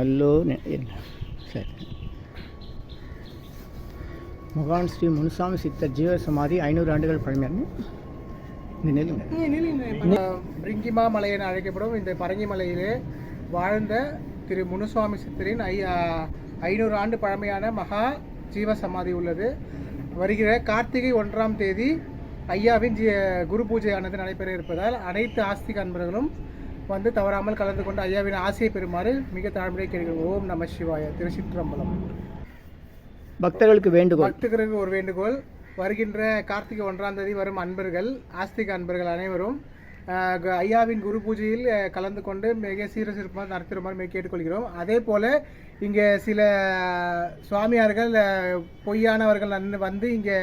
Hello. சரி மகான் ஸ்ரீ முனுசாமி சித்தர் ஜீவ சமாதி ஐநூறு ஆண்டுகள் பழமையான பிரிங்கிமா மலை என அழைக்கப்படும் இந்த பரங்கி மலையிலே வாழ்ந்த திரு முனுசுவாமி சித்தரின் ஐ ஐநூறு ஆண்டு பழமையான மகா ஜீவ சமாதி உள்ளது. வருகிற கார்த்திகை ஒன்றாம் தேதி ஐயாவின் ஜீ குரு பூஜையானது நடைபெற இருப்பதால் அனைத்து ஆஸ்திக அன்பர்களும் வந்து தவறாமல் கலந்து கொண்டு ஐயாவின் ஆசையை பெறுமாறு மிக தாழ்மையை கேட்கிறோம். ஓம் நம சிவாய. திருச்சிற்றம்பலம். பக்தர்களுக்கு வேண்டுகோள். பக்தர்களுக்கு ஒரு வேண்டுகோள். வருகின்ற கார்த்திகை ஒன்றாம் தேதி வரும் அன்பர்கள் ஆஸ்திக அன்பர்கள் அனைவரும் ஐயாவின் குரு பூஜையில் கலந்து கொண்டு மிக சீர சிறப்பாக நடத்துமாறு மிக கேட்டுக்கொள்கிறோம். அதே போல இங்கே சில சுவாமியார்கள் பொய்யானவர்கள் வந்து- வந்து இங்கே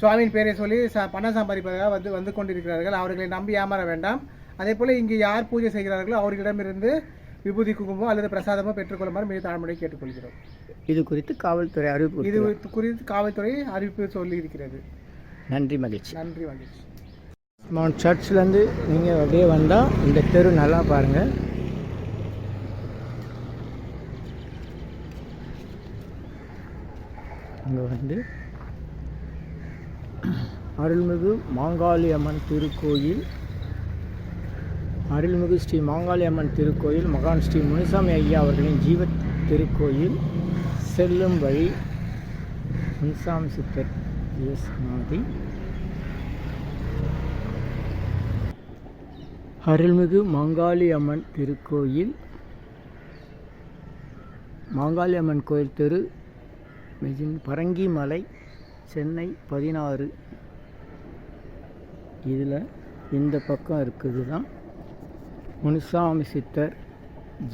சுவாமியின் பேரை சொல்லி ச பணம் சம்பாதிப்பதாக வந்து வந்து கொண்டிருக்கிறார்கள். அவர்களை நம்பி ஏமாற வேண்டாம். அதே போல் இங்கே யார் பூஜை செய்கிறார்களோ அவர்களிடமிருந்து விபூதி குங்குமம் அல்லது பிரசாதமோ பெற்றுக்கொள்ளுமாறு மிக தாழ்மையை கேட்டுக்கொள்கிறோம். இது குறித்து காவல்துறை அறிவிப்பு இது. குறித்து காவல்துறை அறிவிப்பு சொல்லி இருக்கிறது. நன்றி மகிழ்ச்சி. நன்றி மகிழ்ச்சி. மவுண்ட் சர்ச்லேருந்து நீங்கள் அப்படியே வந்தால் இந்த தெரு நல்லா பாருங்கள் இங்கே வந்து அருள்மிகு மாங்காளி அம்மன் திருக்கோயில் அருள்மிகு ஸ்ரீ மாங்காளி அம்மன் திருக்கோயில் மகான் ஸ்ரீ முனுசாமி ஐயா அவர்களின் ஜீவ திருக்கோயில் செல்லும் வழி முனுசாமி சித்தர் எஸ். சமாதி அருள்மிகு மாங்காளியம்மன் திருக்கோயில் மாங்காளியம்மன் கோயில் தெரு பரங்கிமலை சென்னை பதினாறு. இதில் இந்த பக்கம் இருக்குது தான் முனுசாமி சித்தர்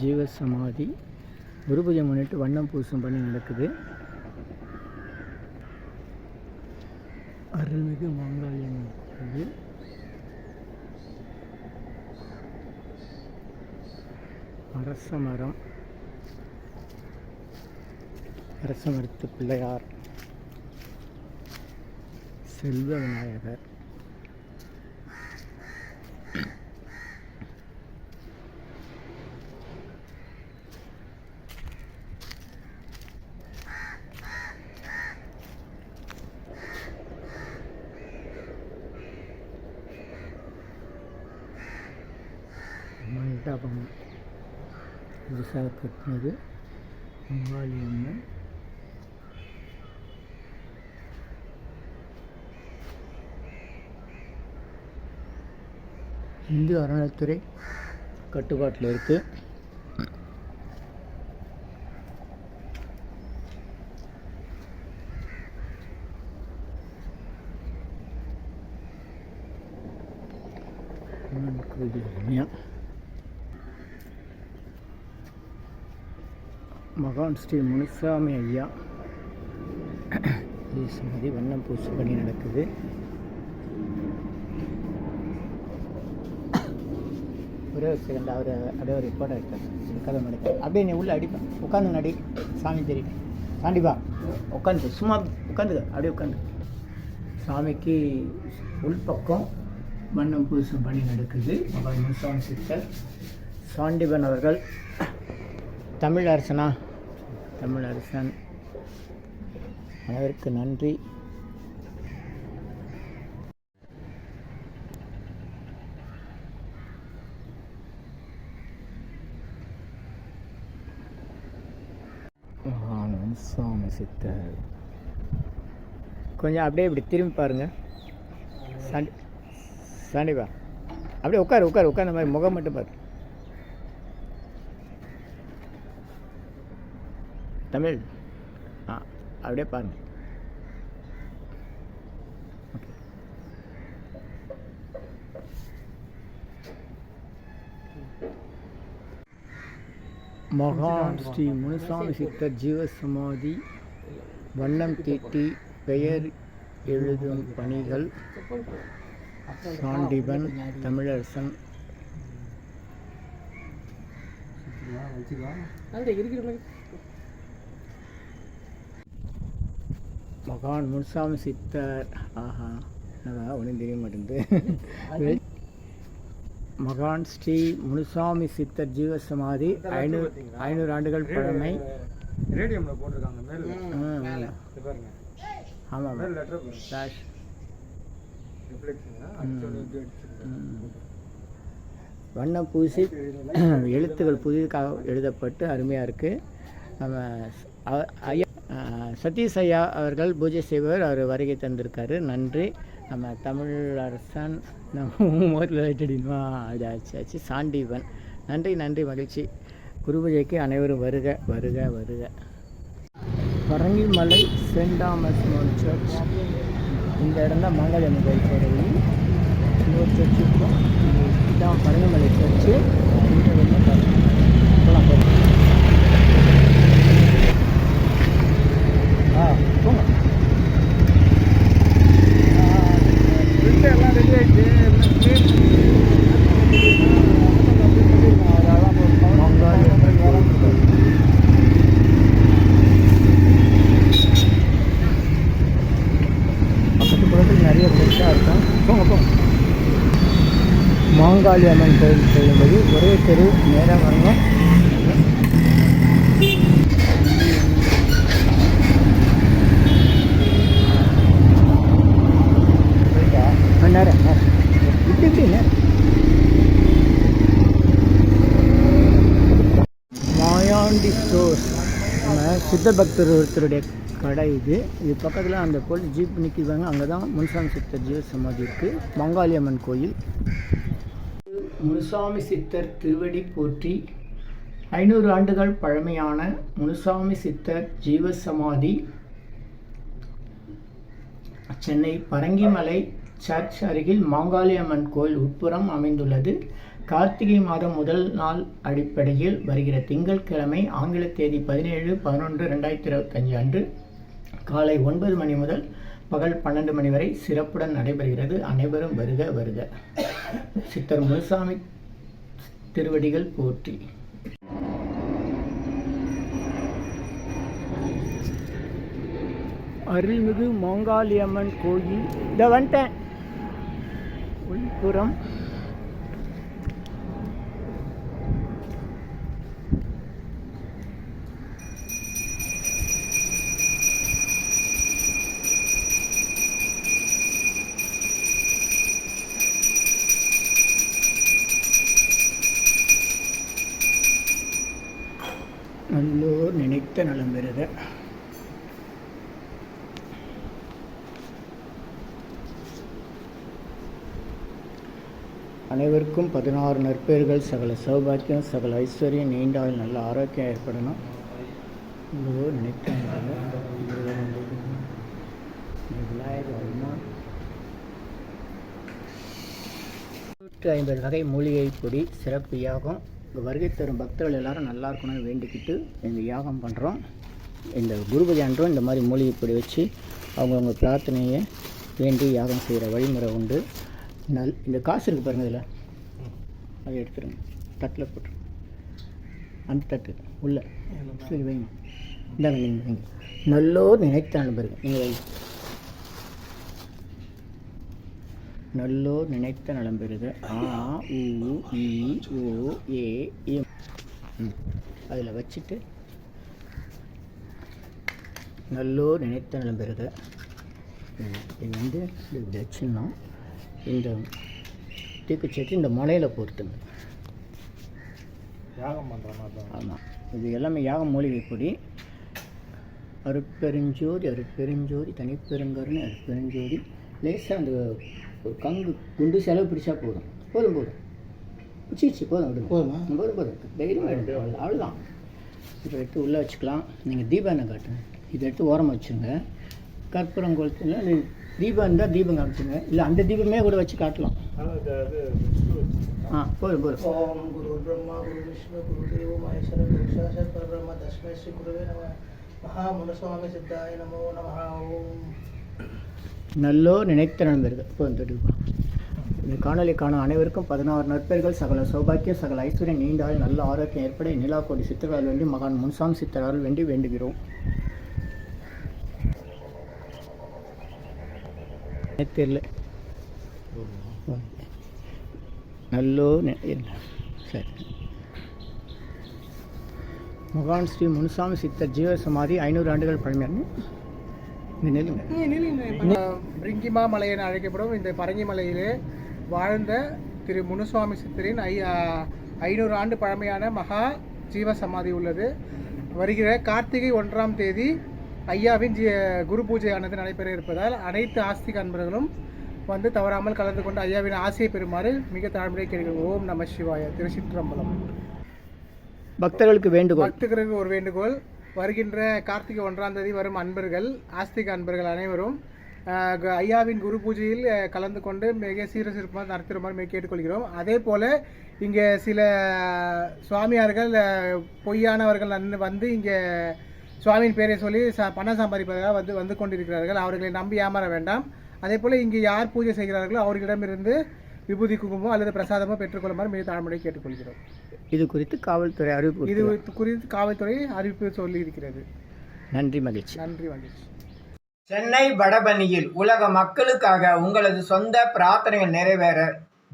ஜீவசமாதி குருபூஜை முன்னிட்டு வண்ணம் பூசம் பண்ணி நடக்குது. அருள்மிகு மாங்காளி கோயில். அரச மரம். அரச மரத்து பிள்ளையார். செல்வ விநாயகர். மண்டபம் புதுசாக கட்டினது அங்காளி அம்மன் இந்து அறநிலைத்துறை கட்டுப்பாட்டில் இருக்குது அம்மன் கோயில் அருமையா மகான் ஸ்ரீ முனுசாமி ஐயா. இது வண்ணம் பூசு பணி நடக்குது. ஒரே ஒரு செகண்ட் அவர் அப்படியே ஒரு ரிப்போர்ட் ஆகிட்டார் கதை நடக்க அப்படியே நீ உள்ளே அடிப்பேன் உட்காந்து நடி சாமி தெரியும் தாண்டிப்பா உட்காந்து சும்மா உட்காந்துக்க அப்படியே உட்காந்து சாமிக்கு உள்பக்கம் வண்ணம் பூசும் பணி நடக்குது. மகான் முனுசாமி சித்தர் சாண்டிபன் அவர்கள். தமிழ் அரசனா தமிழ் அரசன் அனைவருக்கு நன்றி. சுவாமி சித்தர். கொஞ்சம் அப்படியே இப்படி திரும்பி பாருங்க. சாண்டி சாண்டிபா. அப்படியே உட்காரு உட்காரு உட்காந்த மாதிரி முகம் மட்டும் பாரு. தமிழ். ஆ அப்படியே பாருங்க. மகான் ஸ்ரீ முனுசாமி சித்தர் ஜீவசமாதி வண்ணம் தீட்டி பெயர் எழுதும் பணிகள். சாண்டிபன் தமிழரசன். மகான் முனுசாமி சித்தர். ஆஹா என்னடா ஒன்றும் தெரிய மாட்டேங்குது. மகான் ஸ்ரீ முனுசாமி சித்தர் ஜீவசமாதி ஐநூறு ஐநூறு ஆண்டுகள் பழமை. ரேடியம்ல போட்டிருக்காங்க மேல ஆமாம் பூசி எழுத்துக்கள் புதிதாக எழுதப்பட்டு அருமையாக இருக்குது நம்ம ஐயா சதீஷ் ஐயா அவர்கள் பூஜை செய்வர் அவர் வருகை தந்திருக்காரு. நன்றி. நம்ம தமிழ் அரசன் நம்ம ஊரில் அது ஆச்சு ஆச்சு சாண்டிவன். நன்றி நன்றி மகிழ்ச்சி. குருபூஜைக்கு அனைவரும் வருக வருக வருக. Parangimalai Saint Thomas church. இந்த இடம் தான் மங்களம் கோயில் போகிற இன்னொரு சர்ச் இருக்கும். இதான் பரங்கிமலை சர்ச்சு. இந்த வழியா போகலாம் மாங்காளி அம்மன் கோயில் செல்லும்போது ஒரே தெரு நேராக வரணும் ஆ, நேரம் நேரம். இப்படி இப்படி நேரம் மாயாண்டி ஸ்டோர்ஸ். நம்ம சித்த பக்தர் ஒருத்தருடைய கடை இது. இது பக்கத்தில் அந்த போல் ஜீப் நிற்கிறாங்க அங்கே தான் முனுசாமி சித்தர் ஜீவ சமாதி இருக்குது மங்காளி அம்மன் கோயில். முனுசாமி சித்தர் திருவடி போற்றி ஐநூறு ஆண்டுகள் பழமையான முனுசாமி சித்தர் ஜீவ சமாதி. சென்னை பரங்கிமலை சர்ச் அருகில் மாங்காளியம்மன் கோயில் உட்புறம் அமைந்துள்ளது. கார்த்திகை மாதம் முதல் நாள் அடிப்படையில் வருகிற திங்கட்கிழமை ஆங்கில தேதி பதினேழு பதினொன்று ரெண்டாயிரத்தி இருபத்தஞ்சு அன்று காலை ஒன்பது மணி முதல் பகல் பன்னெண்டு மணி வரை சிறப்புடன் நடைபெறுகிறது. அனைவரும் வருக வருக. சித்தர் முனுசாமி திருவடிகள் போற்றி. அருள்மிகு மாங்காளியம்மன் கோயில். இதை வந்துட்டேன். உள்புறம் நல்லோர் நினைத்த நலம் பெறுக. அனைவருக்கும் பதினாறு நற்பெயர்கள் சகல சௌபாக்கியம் சகல ஐஸ்வர்யம் நீண்டால் நல்ல ஆரோக்கியம் ஏற்படணும். நல்லதோ நினைத்த நூற்றி ஐம்பது வகை மூலிகை பொடி சிறப்பு யாகம். இங்கே வருகை தரும் பக்தர்கள் எல்லாரும் நல்லா இருக்கணும்னு வேண்டிக்கிட்டு இந்த யாகம் பண்ணுறோம் இந்த குருபதி அன்றும் இந்த மாதிரி மூலிகை பொடி வச்சு அவங்கவுங்க பிரார்த்தனையை வேண்டி யாகம் செய்கிற வழிமுறை உண்டு. நல் இந்த காசு இருக்குது பாருங்கள் இதில். அதை எடுத்துருங்க தட்டில் போட்டுருங்க அந்த தட்டு உள்ள. சரி வைங்க. இந்தாங்க நீங்கள் வைங்க. நல்லோர் நினைத்த அனுபவங்க நீங்கள் வைங்க நல்லோர் நினைத்த நலம் பெறுக ஆ உ இ ஓ ஏ இம் ம். அதில் வச்சுட்டு நல்லோர் நினைத்த நலம் பெறுக இது வந்து இப்படி இந்த தீக்குச்சட்டி இந்த முனையில் பொறுத்துங்க. யாகம் பண்ற மாதிரி ஆமாம் இது எல்லாமே யாக மூலிகை பொடி. அருட்பெருஞ்சோதி அருட்பெருஞ்சோதி தனிப்பெருங்கருணை அருட்பெருஞ்சோதி. லேசாக அந்த ஒரு கங்கு குண்டு செலவு பிடிச்சா போதும். போதும் போதும். சீச்சி போதும் விடுங்க. போதுமா? போதும் போதும். தைரியமாக எடுத்து அவ்வளோதான் இதை எடுத்து உள்ளே வச்சுக்கலாம். நீங்கள் என்ன காட்டுங்க? இதை எடுத்து ஓரமாக வச்சுங்க கற்பூரம் கொளுத்துல தீபம் இருந்தால் தீபம் காமிச்சுங்க. இல்லை அந்த தீபமே கூட வச்சு காட்டலாம். ஆ போதும் போதும் ஓம் குரு பிரம்மா குரு விஷ்ணு குரு தேவோ மகேஸ்வர குரு சாட்சாத் பரபிரம்ம தஸ்மை ஸ்ரீ குருவே நம மகா முனசுவாமி சித்தாய நமோ நம ஓம் நல்லோ நினைத்த நண்பர்கள். போதும் தொட்டுப்பா இந்த காணொலி காணும் அனைவருக்கும் பதினாறு நற்பெயர்கள் சகல சௌபாக்கியம் சகல ஐஸ்வர்யம் நீண்டால் நல்ல ஆரோக்கியம் ஏற்பட நிலா கோடி சித்தர்கள் வேண்டி மகான் முன்சாம் சித்தரால் வேண்டி வேண்டுகிறோம். தெரியல. நல்லூர்? சரி. மகான் ஸ்ரீ முனுசாமி சித்தர் ஜீவ சமாதி ஐநூறு ஆண்டுகள் பழமையான பிரிங்கிமா மலை என அழைக்கப்படும் இந்த பரங்கி மலையிலே வாழ்ந்த திரு முனுசுவாமி சித்தரின் ஐ ஐநூறு ஆண்டு பழமையான மகா ஜீவ சமாதி உள்ளது. வருகிற கார்த்திகை ஒன்றாம் தேதி ஐயாவின் ஜீ குரு பூஜையானது நடைபெற இருப்பதால் அனைத்து ஆஸ்திக அன்பர்களும் வந்து தவறாமல் கலந்து கொண்டு ஐயாவின் ஆசையை பெறுமாறு மிக தாழ்மையை கேட்கிறோம் ஓம் நம சிவாய திருச்சிற்றம்பலம். பக்தர்களுக்கு வேண்டுகோள். பக்தர்களுக்கு ஒரு வேண்டுகோள். வருகின்ற கார்த்திகை ஒன்றாம் தேதி வரும் அன்பர்கள் ஆஸ்திக அன்பர்கள் அனைவரும் ஐயாவின் குரு பூஜையில் கலந்து கொண்டு மிக சீர சிறப்பாக நடத்துமாறு மிக கேட்டுக்கொள்கிறோம். அதே போல் இங்கே சில சுவாமியார்கள் பொய்யானவர்கள் வந்து இங்கே சுவாமியின் பேரை சொல்லி ச பணம் சம்பாதிப்பதாக வந்து வந்து கொண்டிருக்கிறார்கள். அவர்களை நம்பி ஏமாற வேண்டாம். அதே போல் இங்கே யார் பூஜை செய்கிறார்களோ அவர்களிடமிருந்து விபூதி குங்குமம் அல்லது பிரசாதமோ பெற்றுக்கொள்ளுமாறு மிக தாழ்மையை கேட்டுக்கொள்கிறோம். இது குறித்து காவல்துறை அறிவிப்பு இது. குறித்து காவல்துறை அறிவிப்பு சொல்லி இருக்கிறது நன்றி மகிழ்ச்சி. நன்றி மகிழ்ச்சி. சென்னை வடபழனியில் உலக மக்களுக்காக உங்களது சொந்த பிரார்த்தனைகள் நிறைவேற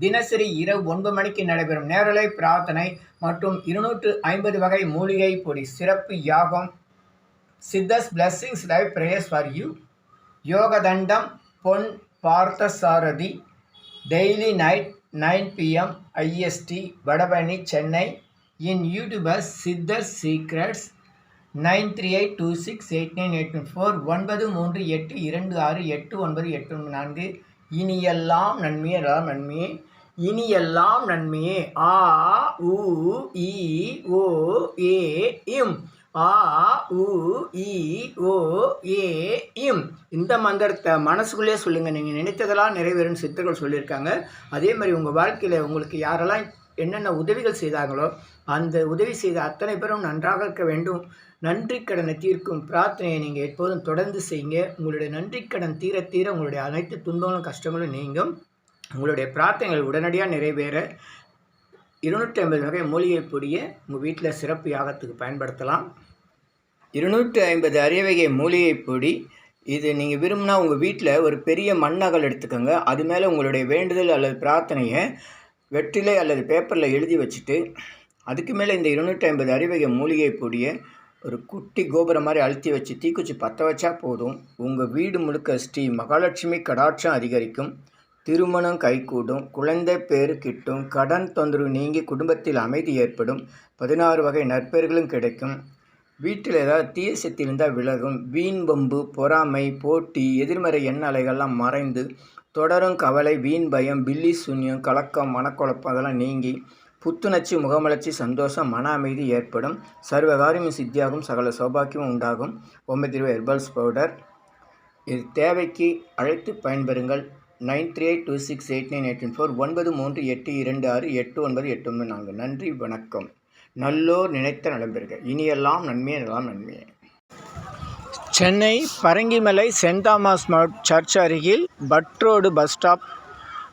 தினசரி இரவு ஒன்பது மணிக்கு நடைபெறும் நேரலை பிரார்த்தனை மற்றும் இருநூற்று ஐம்பது வகை மூலிகை பொடி சிறப்பு யாகம் Siddhas blessings live prayers for you யோகதண்டம் Pon Parthasarathy daily night nine PM IST Vadapalani Chennai in YouTubers Siddhar secrets nine three eight two six eight nine eight four ஒன்பது மூன்று எட்டு இரண்டு ஆறு எட்டு ஒன்பது எட்டு ஒன்பது நான்கு இனியெல்லாம் நன்மையே எல்லாம் நன்மையே. இனியெல்லாம் நன்மையே. ஆ உ இ ஓ ஏ இம். ஆ உ இ ஓ ஏ இம். இந்த மந்திரத்தை மனசுக்குள்ளே சொல்லுங்கள் நீங்கள் நினைத்ததெல்லாம் நிறைவேறும் சித்தர்கள் சொல்லியிருக்காங்க. அதே மாதிரி உங்கள் வாழ்க்கையில் உங்களுக்கு யாரெல்லாம் என்னென்ன உதவிகள் செய்தாங்களோ அந்த உதவி செய்த அத்தனை பேரும் நன்றாக இருக்க வேண்டும். நன்றி கடனை தீர்க்கும் பிரார்த்தனையை நீங்கள் எப்போதும் தொடர்ந்து செய்யுங்க. உங்களுடைய நன்றி கடன் தீர தீர உங்களுடைய அனைத்து துன்பங்களும் கஷ்டங்களும் நீங்கும். உங்களுடைய பிரார்த்தனைகள் உடனடியாக நிறைவேற. இருநூற்றி ஐம்பது வகை மூலிகை பொடியை உங்கள் வீட்டில் சிறப்பு யாகத்துக்கு பயன்படுத்தலாம். இருநூற்றி ஐம்பது அரியவகை மூலிகை பொடி. இது நீங்கள் விரும்பினா உங்கள் வீட்டில் ஒரு பெரிய மண்ணகல் எடுத்துக்கோங்க. அது மேலே உங்களுடைய வேண்டுதல் அல்லது பிரார்த்தனையை வெற்றிலை அல்லது பேப்பரில் எழுதி வச்சுட்டு அதுக்கு மேலே இந்த இருநூற்றி ஐம்பது அரிவகை மூலிகை பொடியை ஒரு குட்டி கோபுரம் மாதிரி அழுத்தி வச்சு தீக்குச்சி பற்ற வச்சா போதும். உங்கள் வீடு முழுக்க ஸ்ரீ மகாலட்சுமி கடாட்சம் அதிகரிக்கும். திருமணம் கைகூடும். குழந்தை பேர் கிட்டும். கடன் தொந்தரவு நீங்கி குடும்பத்தில் அமைதி ஏற்படும். பதினாறு வகை நற்பெயர்களும் கிடைக்கும். வீட்டில் ஏதாவது தீய சக்தி இருந்தால் விலகும். வீண் வம்பு பொறாமை போட்டி எதிர்மறை எண்ண அலைகள்லாம் மறைந்து தொடரும் கவலை வீண் பயம் பில்லி சூன்யம் கலக்கம் மனக்குழப்பம் அதெல்லாம் நீங்கி புத்துணர்ச்சி முகமலர்ச்சி சந்தோஷம் மன அமைதி ஏற்படும். சர்வகாரியமும் சித்தியாகும் சகல சௌபாக்கியமும் உண்டாகும். ஒன்பது ரூபாய் ஹெர்பல்ஸ் பவுடர் இது தேவைக்கு அழைத்து பயன்பெறுங்கள். Nine three eight two six eight nine eight four ஒன்பது மூன்று எட்டு இரண்டு ஆறு எட்டு ஒன்பது எட்டு ஒன்பது நான்கு. நன்றி வணக்கம். நல்லோர் நினைத்த நலம்பெறுக. இனியெல்லாம் நன்மையே எல்லாம் நன்மையே. Chennai Parangimalai Saint Thomas church அருகில் Butt road bus stop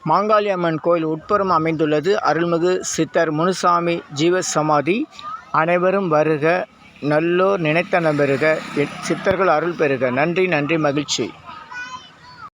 Mangaliamman கோயில் உட்புறம் அமைந்துள்ளது. அருள்மிகு சித்தர் முனுசாமி ஜீவ சமாதி அனைவரும் வருக. நல்லோர் நினைத்த நம்பெறுக சித்தர்கள் அருள் பெறுக. நன்றி நன்றி மகிழ்ச்சி.